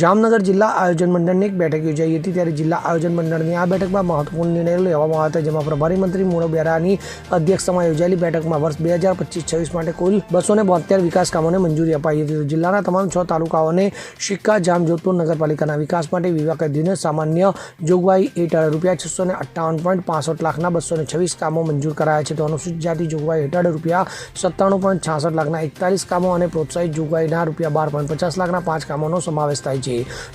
જામનગર જિલ્લા આયોજન મંડળની એક બેઠક યોજાઈ હતી. ત્યારે જિલ્લા આયોજન મંડળની આ બેઠકમાં મહત્વપૂર્ણ નિર્ણયો લેવામાં આવ્યા હતા, જેમાં પ્રભારી મંત્રી મુણો બેરાની અધ્યક્ષતામાં યોજાયેલી બેઠકમાં વર્ષ બે હજાર પચીસ છવ્વીસ માટે કુલ બસો ને બોતેર વિકાસ કામોને મંજૂરી અપાઈ હતી. જિલ્લાના તમામ છ તાલુકાઓને સિક્કા જામ જોધપુર નગરપાલિકાના વિકાસ માટે અધીન સામાન્ય જોગવાઈ હેઠળ રૂપિયા છસો ને અઠ્ઠાવન પોઈન્ટ પાસઠ લાખના બસો ને છવ્વીસ કામો મંજૂર કરાયા છે. તો અનુસૂચિત જાતિ જોગવાઈ હેઠળ રૂપિયા સત્તાણું પોઈન્ટ છાસઠ લાખના એકતાલીસ કામો અને પ્રોત્સાહિત જોગવાઈના રૂપિયા બાર પોઈન્ટ પચાસ લાખના પાંચ કામોનો સમાવેશ થાય છે.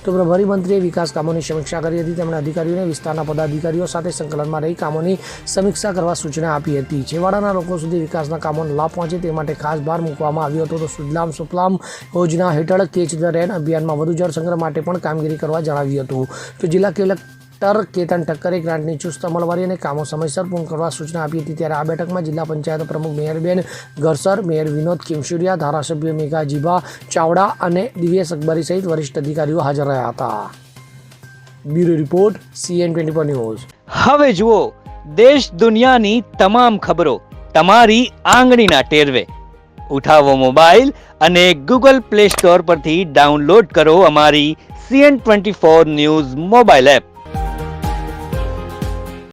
તો પ્રભારી મંત્રીએ વિકાસ કામોની સમીક્ષા કરી હતી. તેમણે અધિકારીઓને વિસ્તારના પદાધિકારીઓ સાથે સંકલનમાં રહી કામોની સમીક્ષા કરવા સૂચના આપી હતી. છેવાડાના લોકો સુધી વિકાસના કામોનો લાભ પહોંચે તે માટે ખાસ ભાર મૂકવામાં આવ્યો હતો. તો સુજલામ સુફલામ યોજના હેઠળ કેચ ધ રેન અભિયાનમાં વધુ જળ સંગ્રહ માટે પણ કામગીરી કરવા જણાવ્યું હતું. તો જિલ્લા કલેક્ટર કેતન ઠક્કરે ગ્રાન્ટની ચુસ્ત અમલવારી અને કામો સમયસર પૂર્ણ કરવા સૂચના આપી હતી. ત્યારે આ બેઠકમાં જિલ્લા પંચાયત પ્રમુખ મેયરબેન ગરસર મેયર વિનોદ કિમશુરિયા, ધારાસભ્ય મેઘા જીભા, ચાવડા અને દિવ્યેશ અકબરી સહિત વરિષ્ઠ અધિકારીઓ હાજર રહ્યા હતા. Bureau report, CN twenty four news. હવે જુઓ, દેશ દુનિયાની તમામ ખબરો તમારી આંગળીના ટેરવે. ઉઠાવો મોબાઈલ અને ગૂગલ પ્લે સ્ટોર પરથી ડાઉનલોડ કરો અમારી CN twenty four news mobile app.